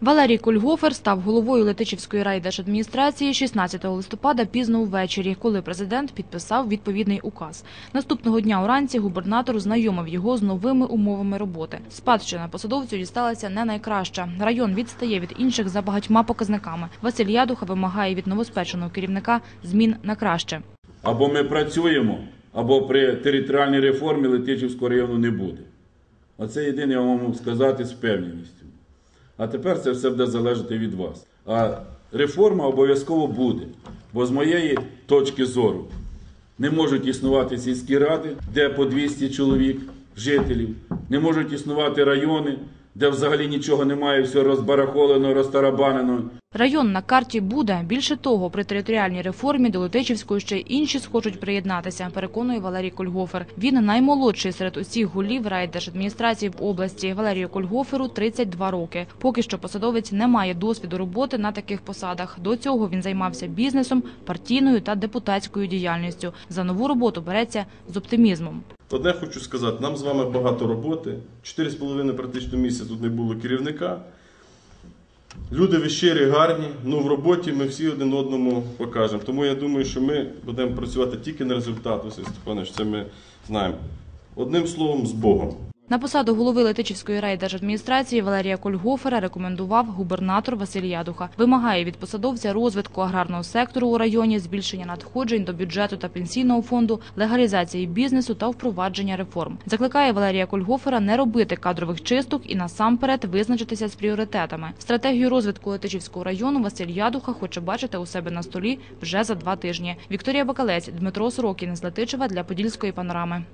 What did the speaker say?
Валерій Кольгофер став головою Летичівської райдержадміністрації 16 листопада пізно ввечері, коли президент підписав відповідний указ. Наступного дня уранці губернатор знайомив його з новими умовами роботи. Спадщина посадовцю дісталася не найкраща. Район відстає від інших за багатьма показниками. Василь Ядуха вимагає від новоспеченого керівника змін на краще. Або ми працюємо, або при територіальній реформі Летичівського району не буде. Оце єдине я можу сказати з впевненістю. А тепер це все буде залежати від вас. А реформа обов'язково буде. Бо з моєї точки зору не можуть існувати сільські ради, де по 200 чоловік жителів, не можуть існувати райони, де взагалі нічого немає, все розбарахолено, розтарабанено. Район на карті буде. Більше того, при територіальній реформі до Летичівської ще інші схочуть приєднатися, переконує Валерій Кольгофер. Він наймолодший серед усіх голів райдержадміністрації в області. Валерію Кольгоферу 32 роки. Поки що посадовець не має досвіду роботи на таких посадах. До цього він займався бізнесом, партійною та депутатською діяльністю. За нову роботу береться з оптимізмом. Одне хочу сказати, нам з вами багато роботи. Чотири з половиною практично місяця тут не було керівника. Люди ви гарні, але в роботі ми всі один одному покажемо. Тому я думаю, що ми будемо працювати тільки на результат, Василь Степанович, це ми знаємо. Одним словом, з Богом. На посаду голови Летичівської райдержадміністрації Валерія Кольгофера рекомендував губернатор Василь Ядуха. Вимагає від посадовця розвитку аграрного сектору у районі, збільшення надходжень до бюджету та пенсійного фонду, легалізації бізнесу та впровадження реформ. Закликає Валерія Кольгофера не робити кадрових чисток і насамперед визначитися з пріоритетами. Стратегію розвитку Летичівського району Василь Ядуха хоче бачити у себе на столі вже за два тижні. Вікторія Бакалець, Дмитро Сорокін з Летичева для Подільської панорами.